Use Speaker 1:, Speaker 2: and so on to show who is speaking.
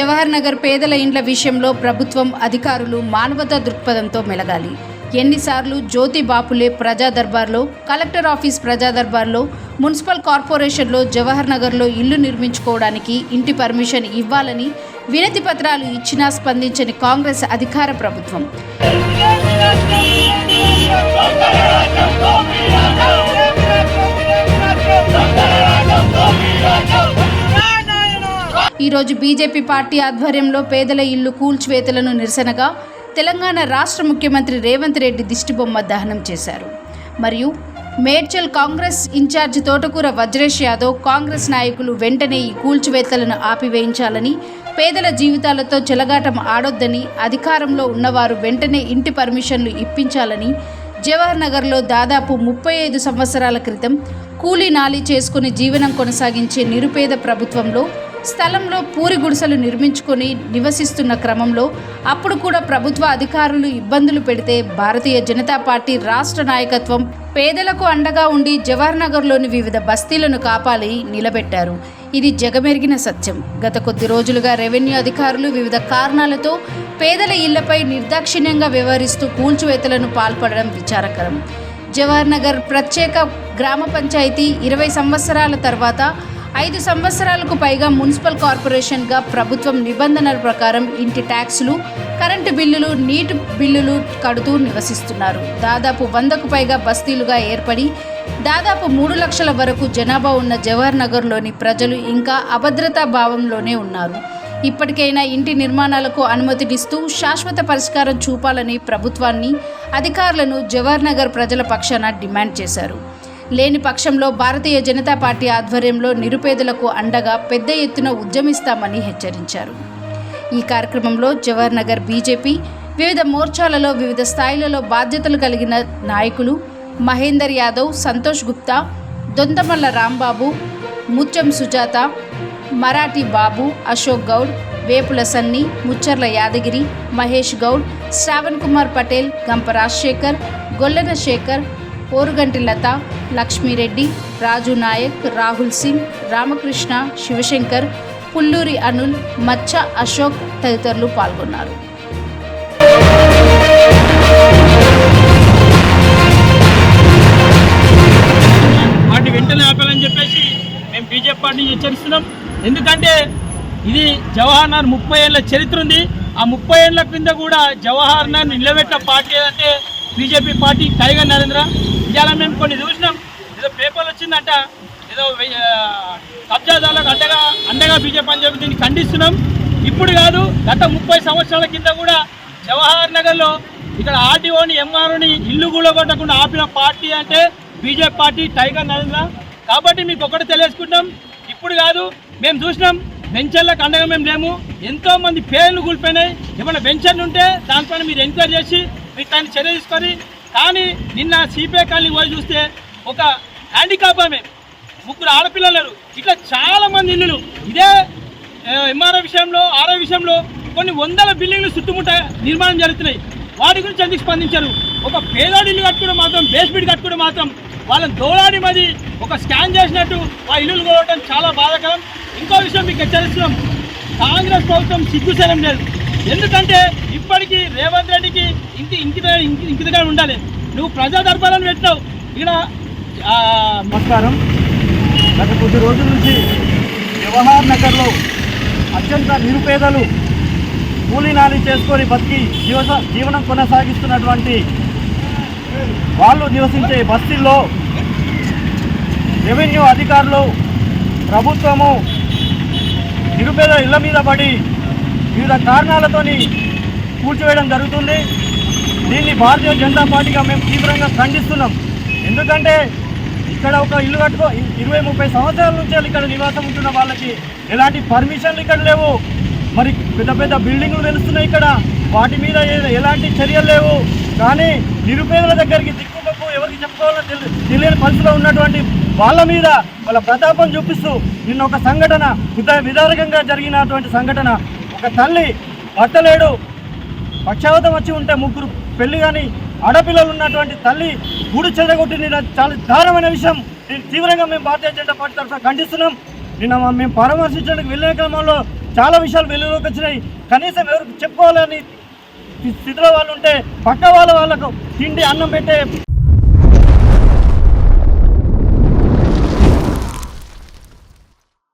Speaker 1: జవహర్ నగర్ పేదల ఇండ్ల విషయంలో ప్రభుత్వం అధికారులు మానవతా దృక్పథంతో మెలగాలి. ఎన్నిసార్లు జ్యోతి బాపులే ప్రజా దర్బార్లో కలెక్టర్ ఆఫీస్ ప్రజా దర్బార్లో మున్సిపల్ కార్పొరేషన్లో జవహర్ నగర్లో ఇల్లు నిర్మించుకోవడానికి ఇంటి పర్మిషన్ ఇవ్వాలని వినతి పత్రాలు ఇచ్చినా స్పందించని కాంగ్రెస్ అధికార ప్రభుత్వం. ఈరోజు బీజేపీ పార్టీ ఆధ్వర్యంలో పేదల ఇల్లు కూల్చివేతలను నిరసనగా తెలంగాణ రాష్ట్ర ముఖ్యమంత్రి రేవంత్ రెడ్డి దిష్టిబొమ్మ దహనం చేశారు. మరియు మేడ్చల్ కాంగ్రెస్ ఇన్ఛార్జ్ తోటకూర వజ్రేష్ యాదవ్ కాంగ్రెస్ నాయకులు వెంటనే ఈ కూల్చివేతలను ఆపివేయించాలని పేదల జీవితాలతో చెలగాటం ఆడొద్దని అధికారంలో ఉన్నవారు వెంటనే ఇంటి పర్మిషన్లు ఇప్పించాలని జవహర్ నగర్లో దాదాపు ముప్పై ఐదు సంవత్సరాల క్రితం కూలీ నాలి చేసుకుని జీవనం కొనసాగించే నిరుపేద ప్రభుత్వంలో స్థలంలో పూరి గుడిసెలు నిర్మించుకొని నివసిస్తున్న క్రమంలో అప్పుడు కూడా ప్రభుత్వ అధికారులు ఇబ్బందులు పెడితే భారతీయ జనతా పార్టీ రాష్ట్ర నాయకత్వం పేదలకు అండగా ఉండి జవహర్ నగర్లోని వివిధ బస్తీలను కాపాలి నిలబెట్టారు. ఇది జగమెరిగిన సత్యం. గత కొద్ది రోజులుగా రెవెన్యూ అధికారులు వివిధ కారణాలతో పేదల ఇళ్ళపై నిర్దాక్షిణ్యంగా వ్యవహరిస్తూ కూల్చివేతలను పాల్పడడం విచారకరం. జవహర్ నగర్ ప్రత్యేక గ్రామ పంచాయతీ ఇరవై సంవత్సరాల తర్వాత ఐదు సంవత్సరాలకు పైగా మున్సిపల్ కార్పొరేషన్గా ప్రభుత్వం నిబంధనల ప్రకారం ఇంటి ట్యాక్సులు కరెంటు బిల్లులు నీటి బిల్లులు కడుతూ నివసిస్తున్నారు. దాదాపు వందకు పైగా బస్తీలుగా ఏర్పడి దాదాపు మూడు లక్షల వరకు జనాభా ఉన్న జవహర్ నగర్లోని ప్రజలు ఇంకా అభద్రతా భావంలోనే ఉన్నారు. ఇప్పటికైనా ఇంటి నిర్మాణాలకు అనుమతినిస్తూ శాశ్వత పరిష్కారం చూపాలని ప్రభుత్వాన్ని అధికారులను జవహర్ నగర్ ప్రజల పక్షాన డిమాండ్ చేశారు. లేని పక్షంలో భారతీయ జనతా పార్టీ ఆధ్వర్యంలో నిరుపేదలకు అండగా పెద్ద ఎత్తున ఉద్యమిస్తామని హెచ్చరించారు. ఈ కార్యక్రమంలో జవహర్ నగర్ బీజేపీ వివిధ మోర్చాలలో వివిధ స్థాయిలలో బాధ్యతలు కలిగిన నాయకులు మహేందర్ యాదవ్ సంతోష్ గుప్తా దొంతమల్ల రాంబాబు ముత్యం సుజాత మరాఠీ బాబు అశోక్ గౌడ్ వేపుల సన్ని ముచ్చర్ల యాదగిరి మహేష్ గౌడ్ శ్రావణ్ కుమార్ పటేల్ గంప రాజశేఖర్ గొల్లన శేఖర్ పోరుగంటి లత లక్ష్మీరెడ్డి రాజు నాయక్ రాహుల్ సింగ్ రామకృష్ణ శివశంకర్ పుల్లూరి అనుల్ మచ్చ అశోక్ తదితరులు పాల్గొన్నారు.
Speaker 2: వాటిని వెంటనే ఆపాలని చెప్పేసి మేము బీజేపీ పార్టీని హెచ్చరిస్తున్నాం. ఎందుకంటే ఇది జవహర్ లాల్ ముప్పై ఏళ్ళ చరిత్ర ఉంది. ఆ ముప్పై ఏళ్ళ క్రింద కూడా జవహర్ లాల్ నిలబెట్టిన పార్టీ అంటే బీజేపీ పార్టీ టైగర్ నరేంద్ర ఇవాళ మేము కొన్ని చూసినాం. ఏదో పేపర్లు వచ్చిందంట ఏదో వెయ్యి- కబ్జాదారులకు అండగా అండగా బీజేపీ అని చెప్పి దీన్ని ఖండిస్తున్నాం. ఇప్పుడు కాదు గత ముప్పై సంవత్సరాల కింద కూడా జవహర్ నగర్లో ఇక్కడ ఆర్టీఓని ఎంఆర్ఓని ఇల్లు కూడా కొట్టకుండా ఆపిన పార్టీ అంటే బీజేపీ పార్టీ టైగర్ నరేంద్ర. కాబట్టి మీకు ఒకటి తెలియజేసుకుంటాం. ఇప్పుడు కాదు మేము చూసినాం వెంచర్లకు అండగా మేము లేము. ఎంతోమంది పేర్లు కూలిపోయినాయి. ఏమైనా వెంచర్లు ఉంటే దానిపైన మీరు ఎంక్వైరీ చేసి మీరు దాన్ని చర్య తీసుకొని కానీ నిన్న సిపిఐ కాలనీ పోయి చూస్తే ఒక హ్యాండికాప్ ఆమె ముగ్గురు ఆడపిల్లలు ఇట్లా చాలా మంది ఇల్లులు. ఇదే ఎంఆర్ఓ విషయంలో ఆర్ఐ విషయంలో కొన్ని వందల బిల్డింగ్లు చుట్టుముట్ట నిర్మాణం జరుగుతున్నాయి. వాటి గురించి ఎందుకు స్పందించారు? ఒక పేదోడి ఇల్లు కట్టుకోవడం మాత్రం బేస్మెంట్ కట్టుకోవడం మాత్రం వాళ్ళని దోలాడి మరి ఒక స్కాన్ చేసినట్టు ఆ ఇల్లులు కొనడం చాలా బాధాకరం. ఇంకో విషయం మీకు హెచ్చరిస్తున్నాం. కాంగ్రెస్ ప్రభుత్వం సిగ్గుశలం లేదు. ఎందుకంటే ఇప్పటికీ రేవంత్ రెడ్డికి ఇంటి ఇంటి ఇంటి ఇంటి దగ్గర ఉండాలి. నువ్వు ప్రజా దర్బారాన్ని పెట్టావు ఇక్కడ
Speaker 3: నమస్కారం. గత కొద్ది రోజుల నుంచి జవహర్ నగర్లో అత్యంత నిరుపేదలు కూలీ నాలి చేసుకొని బతికి జీవ జీవనం కొనసాగిస్తున్నటువంటి వాళ్ళు నివసించే బస్తీల్లో రెవెన్యూ అధికారులు ప్రభుత్వము నిరుపేద ఇళ్ళ మీద పడి వివిధ కారణాలతోని కూల్చివేయడం జరుగుతుంది. దీన్ని భారతీయ జనతా పార్టీగా మేము తీవ్రంగా ఖండిస్తున్నాం. ఎందుకంటే ఇక్కడ ఒక ఇల్లు కట్టుకో ఇరవై ముప్పై సంవత్సరాల నుంచి ఇక్కడ నివాసం ఉంటున్న వాళ్ళకి ఎలాంటి పర్మిషన్లు ఇక్కడ లేవు. మరి పెద్ద పెద్ద బిల్డింగ్లు వెలుస్తున్నాయి ఇక్కడ. వాటి మీద ఎలాంటి చర్యలు లేవు. కానీ నిరుపేదల దగ్గరికి దిక్కుమప్పు ఎవరికి చెప్పుకోవాలో తెలి- తెలియని పరిస్థితిలో ఉన్నటువంటి వాళ్ళ మీద వాళ్ళ ప్రతాపం చూపిస్తూ నిన్న ఒక సంఘటన హృదయ విదారకంగా జరిగినటువంటి సంఘటన ఒక తల్లి భర్తలేడు పక్షావతం వచ్చి ఉంటే ముగ్గురు పెళ్ళి కానీ ఆడపిల్లలు ఉన్నటువంటి తల్లి గూడు నేను చాలా దారుణమైన విషయం. నేను తీవ్రంగా మేము భారతీయ జనతా పార్టీ తరఫున ఖండిస్తున్నాం. నిన్న మేము పరామర్శించడానికి వెళ్ళే క్రమంలో చాలా విషయాలు వెలుగులోకి వచ్చినాయి. కనీసం ఎవరికి చెప్పుకోవాలని స్థితిలో వాళ్ళు ఉంటే పక్క వాళ్ళ వాళ్ళకు తిండి అన్నం పెట్టే